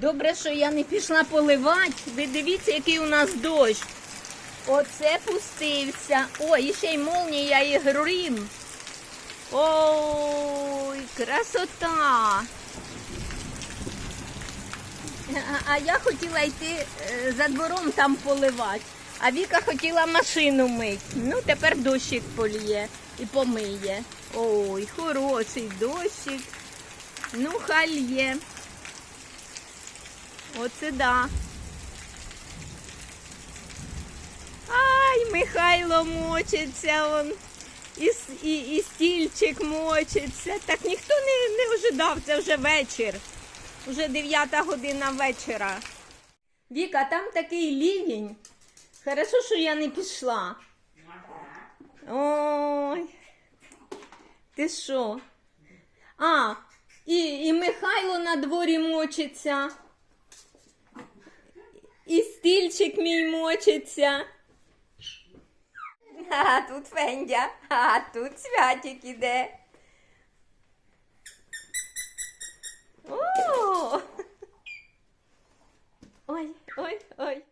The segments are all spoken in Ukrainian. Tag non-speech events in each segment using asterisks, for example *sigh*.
Добре, що я не пішла поливати. Ви дивіться, який у нас дощ. Оце пустився. Ой, і ще й молнія і грим. Ой, красота. А, а я хотіла йти е, за двором там поливати. А Віка хотіла машину мити. Ну, тепер дощик поліє і помиє. Ой, хороший дощик. Ну, хай є. Оце да. Ай, Михайло мочиться он. І, і, і стільчик мочиться. Так ніхто не, не ожидав, це вже вечір. Уже 9 година вечора. Віка, там такий лівень. Хорошо, що я не пішла. Ой. Ти що? А, і, і Михайло на дворі мочиться. І стільчик мій мочиться. А тут Фендя, а тут святик іде. О! Ой, ой, ой.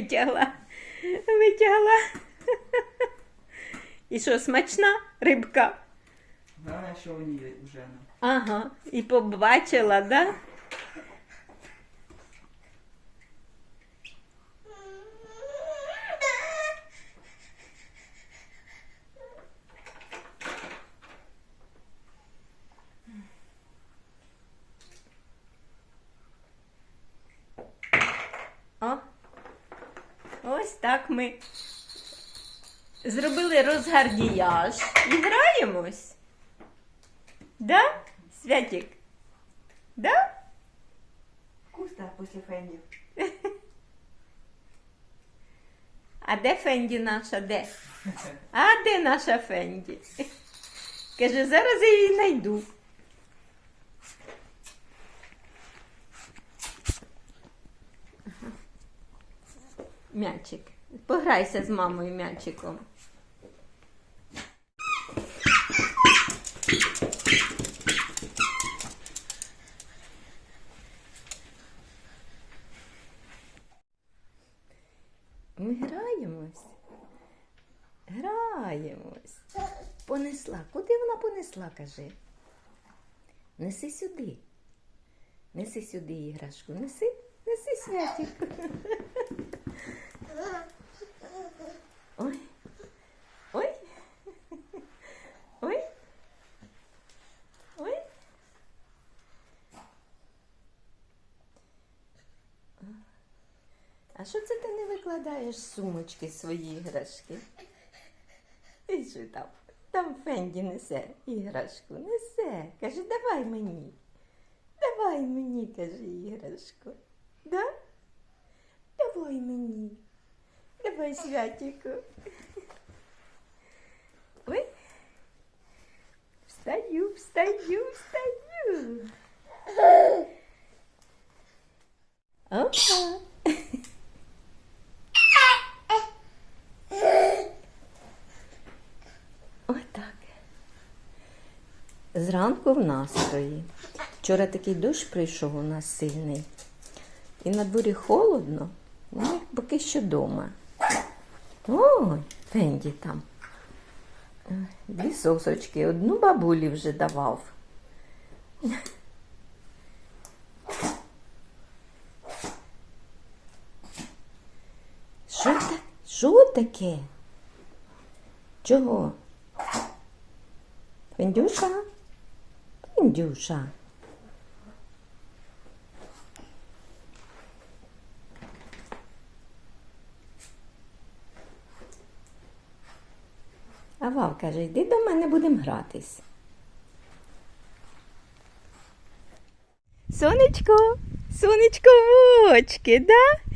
Витягла. Витягла. І що, смачна рибка? Главное, що у ній вже. ну. Ага, і побачила, да? О, ось так ми зробили розгардіяж і граємось. Да, Святик? Да? Вкусно після фенді. *laughs* А де Фенді наша? Де? *laughs* А де наша Фенді? Каже, зараз я її знайду. М'ячик. Пограйся з мамою м'ячиком. Ми граємось. Граємось. Понесла. Куди вона понесла, кажи? Неси сюди. Неси сюди іграшку. Неси, неси святик. *laughs* Ой. Ой. Ой. Ой. А що це ти не викладаєш сумочки свої іграшки? І що там? Там Фенді несе іграшку, несе. Каже, давай мені. Давай мені, каже, іграшку. Да? Давай мені. Давай святіку. Ой. Встаю, встаю, встаю. Опа. Отак. Зранку в настрої. Вчора такий дощ прийшов у нас сильний. І на дворі холодно, ну, поки що вдома. Ой, Фенді там. Дві сосочки, одну бабулі вже давав. Що, та- що таке? Чого? Фендюша? Фендюша. А Вав каже, йди до мене будемо гратись. Сонечко, сонечко в очки, да?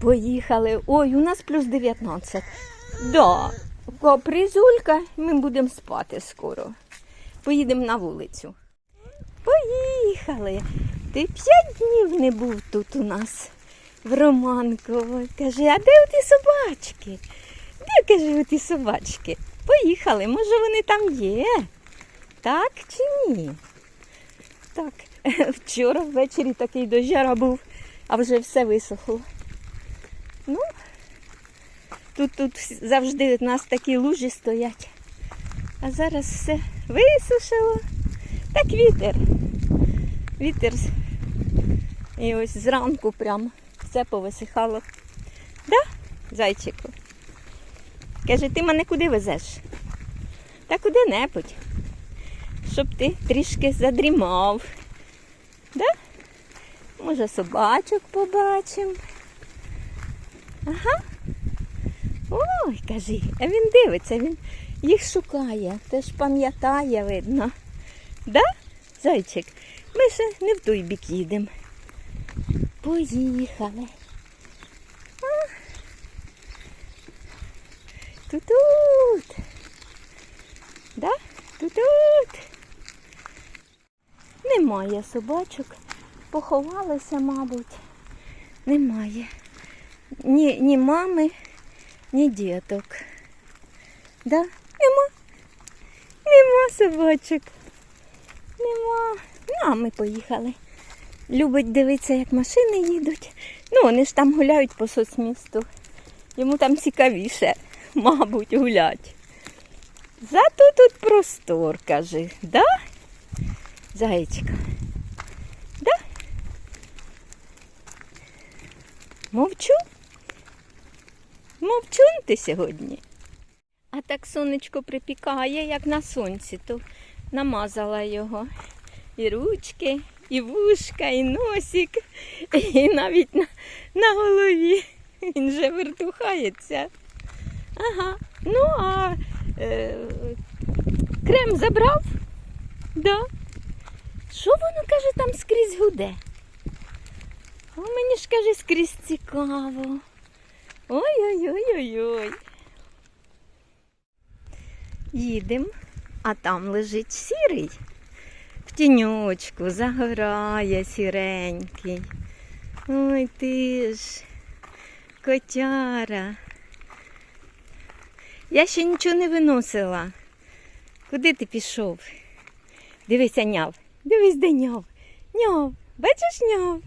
Поїхали. Ой, у нас плюс 19. Да. Капризулька, ми будемо спати скоро. Поїдемо на вулицю. Поїхали. Ти п'ять днів не був тут у нас в Романково. Каже, а де оті собачки? Де, каже, оті собачки? Поїхали, може вони там є? Так чи ні? Так, *laughs* вчора ввечері такий дощара був, а вже все висохло. Ну, тут, тут завжди у нас такі лужі стоять. А зараз все висушило. Так вітер. Вітер. І ось зранку прям все повисихало. Да, зайчику? Каже, ти мене куди везеш? Та куди-небудь. Щоб ти трішки задрімав. Да? Може, собачок побачимо. Ага. Ой, кажи, а він дивиться, він їх шукає, теж пам'ятає, видно. Да, зайчик? Ми ще не в той бік їдемо. Поїхали. А. Тут-тут. Да? Тут-тут. Немає собачок. Поховалися, мабуть. Немає. Ні, ні мами, ні діток. Да? Нема. Нема собачок. Нема. Ну, а ми поїхали. Любить дивитися, як машини їдуть. Ну, вони ж там гуляють по соцмісту. Йому там цікавіше, *laughs* мабуть, гулять. Зато тут простор, каже, да? Заєчка. Да? Мовчу? Мовчун ти сьогодні. А так сонечко припікає, як на сонці, то намазала його. І ручки, і вушка, і носик, і навіть на, на голові. Він же вертухається. Ага. Ну, а е, крем забрав? Да. Що воно каже там скрізь гуде? А мені ж каже скрізь цікаво. Ой-ой-ой-ой-ой. Їдемо, а там лежить сірий. В тіньочку загорає сіренький. Ой ти ж, котяра. Я ще нічого не виносила. Куди ти пішов? Дивися, няв. Дивись, де няв. Няв. Бачиш няв?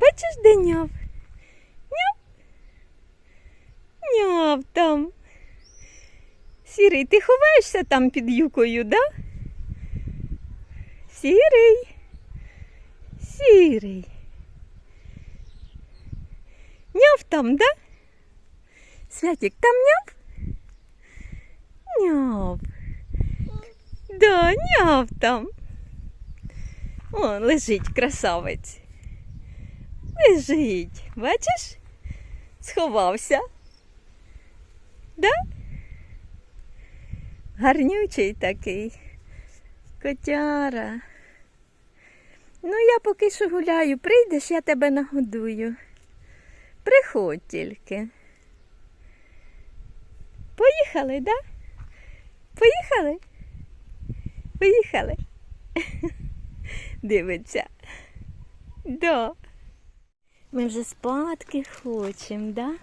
Бачиш, де няв? Няв. Няв там. Сірий, ти ховаєшся там під юкою, да? Сірий. Сірий. Няв там, да? Святик, там няв? Няв. Да, няв там. О, лежить красавець. Лежить. Бачиш? Сховався. Да? Гарнючий такий. Котяра. Ну, я поки що гуляю. Прийдеш, я тебе нагодую. Приходь тільки. Поїхали, да? Поїхали? Поїхали. *laughs* Дивиться. Да. Ми вже спадки хочемо, да?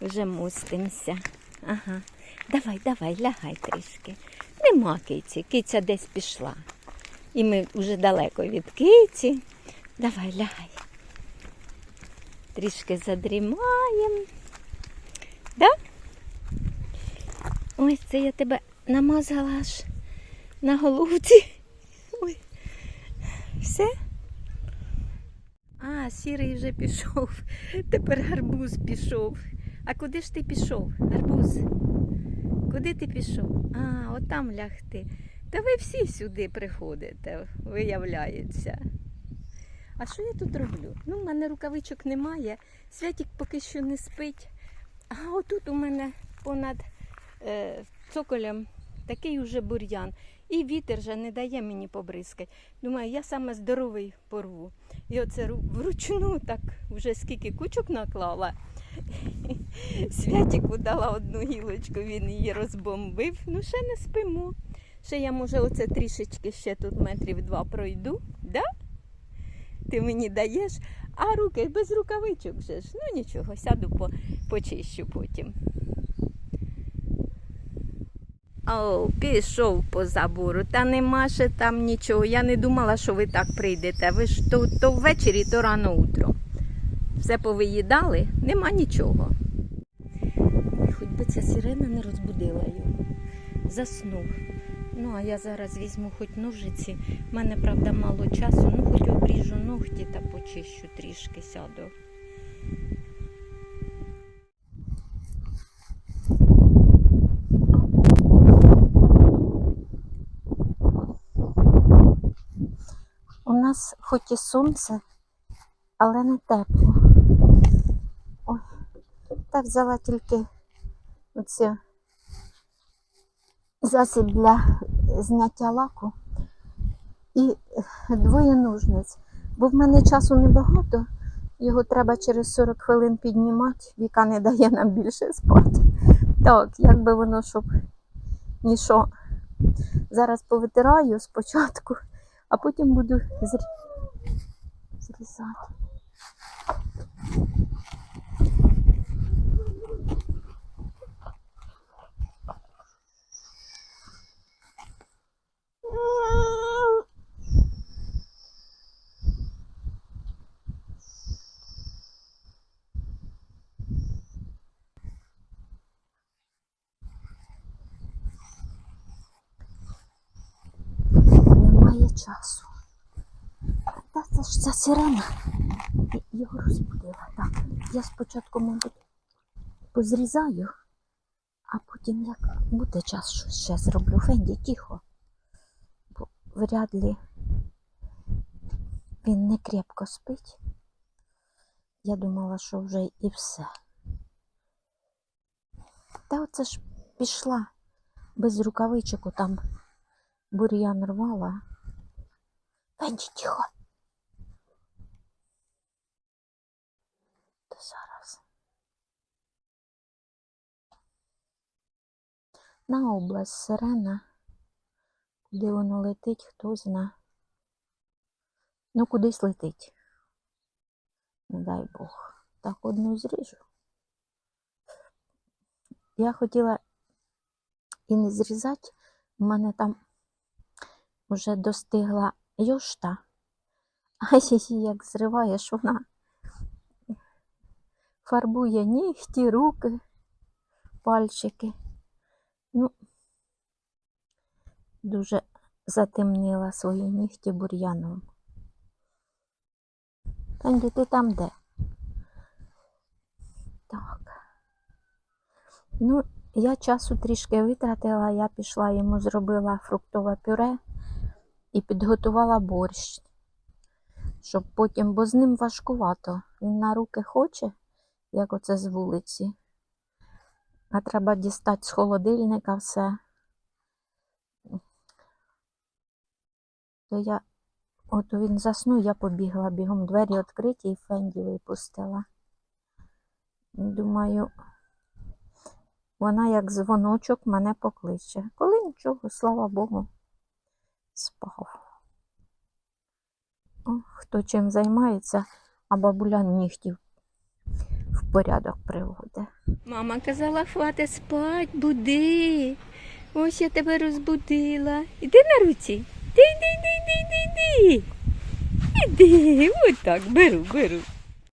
Вже мустимося. Ага. Давай, давай, лягай трішки. Нема киці, киця десь пішла. І ми вже далеко від киці. Давай, лягай. Трішки задрімаємо. Да? Ось це я тебе намазала аж на головці. Ой. Все? А, сірий вже пішов. Тепер гарбуз пішов. А куди ж ти пішов, гарбуз? Куди ти пішов? А, отам лягти. Та ви всі сюди приходите, виявляється. А що я тут роблю? Ну, в мене рукавичок немає. Святік поки що не спить. А отут у мене понад е, цоколем такий уже бур'ян. І вітер же не дає мені побризкати. Думаю, я саме здоровий порву. І оце вручну так вже скільки кучок наклала. *laughs* Святіку дала одну гілочку, він її розбомбив. Ну, ще не спимо. Ще я, може, оце трішечки ще тут метрів два пройду, да? Ти мені даєш, а руки без рукавичок вже ж. Ну нічого, сяду по, почищу потім. О, пішов по забору. Та нема ще там нічого. Я не думала, що ви так прийдете. Ви ж то, то ввечері, то рано утром. Все повиїдали, нема нічого. Хоч би ця сирена не розбудила його. Заснув. Ну, а я зараз візьму хоч ножиці. У мене, правда, мало часу, ну хоч обріжу ногті та почищу трішки сяду. У нас хоч і сонце, але не тепло. Ой, та взяла тільки оце засіб для зняття лаку і двоє ножниць. Бо в мене часу небагато, його треба через 40 хвилин піднімати, Віка не дає нам більше спати. Так, як би воно, щоб нічого. Зараз повитираю спочатку, а потім буду зрі... Немає часу. Ж ця сирена і- його розбудила. Так, я спочатку, мабуть, позрізаю, а потім, як буде час, щось ще зроблю. Фенді, тихо. Бо вряд ли він не крепко спить. Я думала, що вже і все. Та оце ж пішла без рукавичок, там бур'ян рвала. Фенді, тихо. То зараз. На область сирена. Куди воно летить, хто зна. Ну, кудись летить. Не дай Бог. Так одну зріжу. Я хотіла і не зрізати. У мене там вже достигла йошта. А її як зриваєш, вона фарбує нігті, руки, пальчики. Ну, дуже затемнила свої нігті бур'яном. Пенді, ти там де? Так. Ну, я часу трішки витратила, я пішла йому зробила фруктове пюре і підготувала борщ, щоб потім, бо з ним важкувато. Він на руки хоче, як оце з вулиці. А треба дістати з холодильника все. То я, от він заснув, я побігла бігом двері відкриті і Фенді випустила. Думаю, вона як дзвоночок мене покличе. Коли нічого, слава Богу, спав. Хто чим займається, а бабуля нігтів в порядок приводить. Мама казала, хватить спать, буди. Ось я тебе розбудила. Іди на руці. Іди, іди, іди, іди, іди, іди. Іди, так, беру, беру.